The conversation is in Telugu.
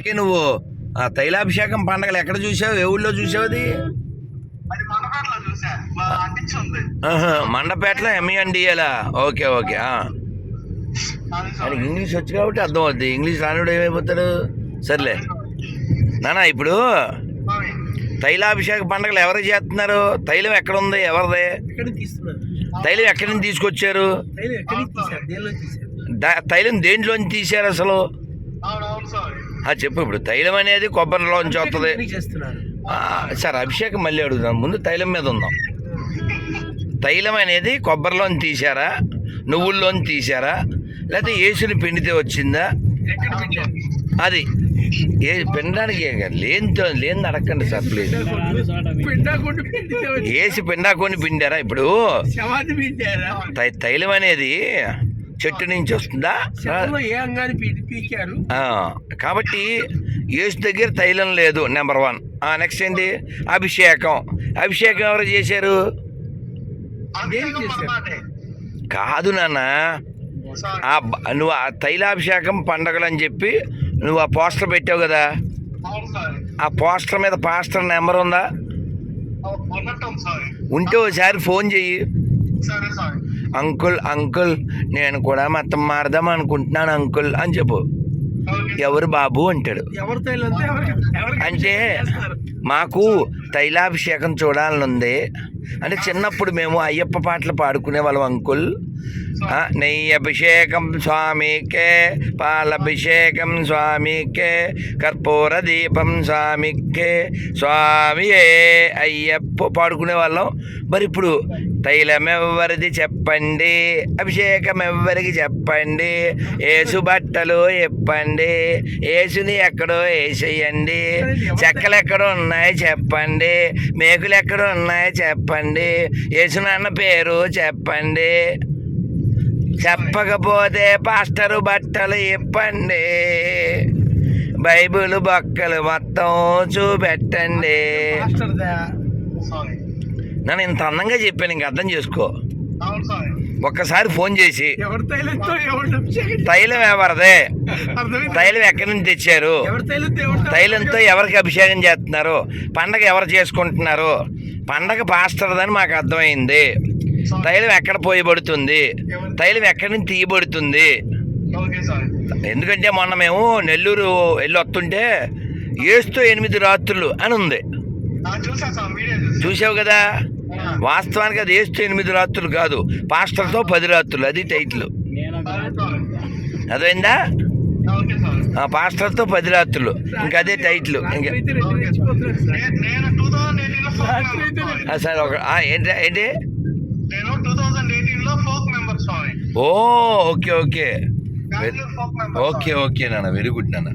అందుకే నువ్వు ఆ తైలాభిషేకం పండగలు ఎక్కడ చూసావు? ఏ ఊళ్ళో చూసావు అది? మండపేటలో ఎంఈఎన్డిఏలా ఓకే ఓకే ఆ. అది ఆయన ఇంగ్లీష్ వచ్చు కాబట్టి అర్థం అవుద్ది. ఇంగ్లీష్ రానివాడు ఏమైపోతాడు? సర్లే. నానా ఇప్పుడు తైలాభిషేక పండగలు ఎవరు చేస్తున్నారు? తైలం ఎక్కడ ఉంది ఎవరిది? ఎక్కడి నుంచి తీస్తున్నారు తైలం ఎక్కడి నుంచి తీసుకొచ్చారు? తైలం ఎక్కడి నుంచి తీశారు? దేనిలో తీశారు? దా- తైలం దేంట్లోంచి తీశారు అసలు? చెప్పు ఇప్పుడు. తైలం అనేది కొబ్బరిలోంచి వస్తుంది సరే అభిషేకం మళ్ళీ అడుగుదాం. ముందు తైలం మీద ఉందాం. తైలం అనేది కొబ్బరిలోని తీశారా? నువ్వుల్లోని తీశారా? లేకపోతే ఏసుని పిండితే వచ్చిందా? అది. ఏ కాదు. లేనితో లేని అడగండి సార్ ప్లీజ్. ఏసి పిండాకొని పిండారా ఇప్పుడు? తైలం అనేది చెట్టు నుంచి వస్తుందా? కాబట్టి యేసు దగ్గర తైలం లేదు నెంబర్ వన్. నెక్స్ట్ ఏంటి అభిషేకం. అభిషేకం ఎవరు చేశారు? కాదు నాన్న. నువ్వు ఆ తైలాభిషేకం పండగలు అని చెప్పి నువ్వు ఆ పోస్టర్ పెట్టావు కదా? ఆ పోస్టర్ మీద పాస్టర్ నెంబర్ ఉందా? ఉంటే ఒకసారి ఫోన్ చెయ్యి. అంకుల్ అంకుల్ నేను కూడా మతం మారదాం అనుకుంటున్నాను అంకుల్ అని చెప్పు. ఎవరు బాబు అంటాడు. అంటే? మాకు తైలాభిషేకం చూడాలనుంది. అంటే చిన్నప్పుడు మేము అయ్యప్ప పాటలు పాడుకునే వాళ్ళం అంకుల్. నెయ్యి అభిషేకం స్వామికే పాలభిషేకం స్వామికే కర్పూర దీపం స్వామికే స్వామియే అయ్యప్ప పాడుకునే వాళ్ళం. మరి ఇప్పుడు తైలం ఎవరిది చెప్పండి అభిషేకం ఎవ్వరికి చెప్పండి ఏసు బట్టలు చెప్పండి ఏసుని ఎక్కడో వేసేయండి చెక్కలు ఎక్కడ ఉన్నాయి చెప్పండి మేకులు ఎక్కడ ఉన్నాయి చెప్పండి యేసునాన్న పేరు చెప్పండి. చెప్పకపోతే పాస్టరు బట్టలు ఇప్పండి బైబిల్ బొక్కలు మొత్తం చూపెట్టండి. నన్ను ఇంత అందంగా చెప్పాను ఇంక అర్థం చేసుకో. ఒక్కసారి ఫోన్ చేసి తైలం ఎవరిదే? తైలం ఎక్కడి నుంచి తెచ్చారు? తైలంతో ఎవరి తైలంతో ఎవరికి అభిషేకం చేస్తున్నారు? పండగ ఎవరు చేసుకుంటున్నారు? పండగ పాస్టర్దని మాకు అర్థమైంది. తైలం ఎక్కడ పోయబడుతుంది? తైలం ఎక్కడి నుంచి తీయబడుతుంది? ఎందుకంటే మొన్న మేము నెల్లూరు వెళ్ళి వస్తుంటే ఏస్తూ ఎనిమిది రాత్రులు అని ఉంది. చూసా సార్ వీడియో చూసా చూసావు కదా? వాస్తవానికి అది ఏస్తూ ఎనిమిది రాత్రులు కాదు పాస్టర్తో పది రాత్రులు అది టైటిల్. అదైందా okay sorry. ఆ పాస్టర్తో పది రాత్రులు ఇంకా అదే టైటిల్ ఇంకా. సార్. ఒక ఆ, ఏంటి ఏంటి? ఓ okay okay. Bengaluru folk member okay okay నాన్న వెరీ గుడ్ నాన్న.